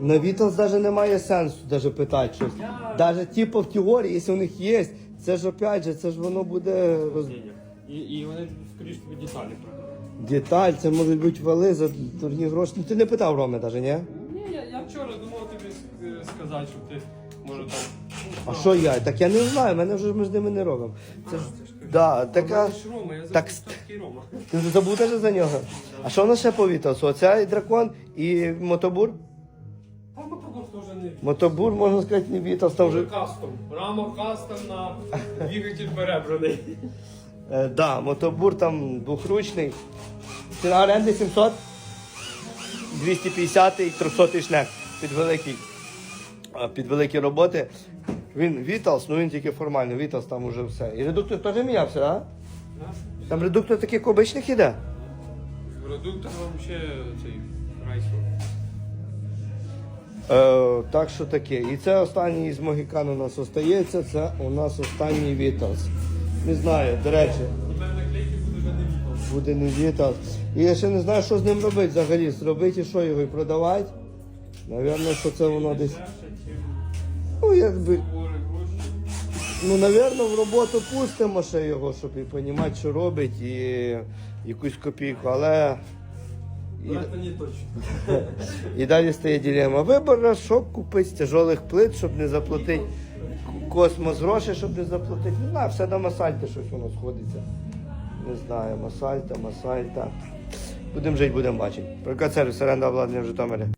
На Віталс навіть немає сенсу даже питати щось. Навіть типу в теорії, якщо у них є, це ж опять же, це ж воно буде роз... І, і вони скоріше тобі деталі деталь, це можуть бути вали за дурні гроші. Ну ти не питав Роми навіть, ні? Ні, я, я вчора думав тобі с- сказати, що ти може там. А що я? Так я не знаю, мене вже ми з ними не робимо. Це ж да, така. Ж Рома, я забув, Так, такий Рома. Ти вже забув теж за нього? А що у нас ще по Віталсу? Оця і дракон і мотобур? Там мотобур теж не Мотобур, можна сказати, не Віталс, там Вже вже. кастом. Рама кастом на двигатель перебраний. Е, да, мотобур там двохручний. Ціна оренди 700, 250 і 300 шнек під великий. Під великі роботи. Він Віталс, ну він тільки формально, Віталс там уже все. І редуктор теж мінявся, а? Там редуктор таких обичних іде. Редуктор взагалі цей райсов. Е, так що таке. І це останній із Могікан у нас остається, це у нас останній Віталс. Не знаю, до речі, буде не Віталс. І я ще не знаю, що з ним робити взагалі. Зробити і що його і продавати. Навірно, що це воно десь. Ну, якби. Ну, навірно, в роботу пустимо ще його, щоб і розуміти, що робить, і якусь копійку, але. Але це не точно. і далі стає ділема вибора, що купити з тяжелих плит, щоб не заплатити космос грошей, щоб не заплатити. Не знаю, все до масальти щось воно сходиться. Не знаю, масальта, масальта. Будемо жити, будемо бачити. Прокат сервіс оренда обладнання в Житомирі.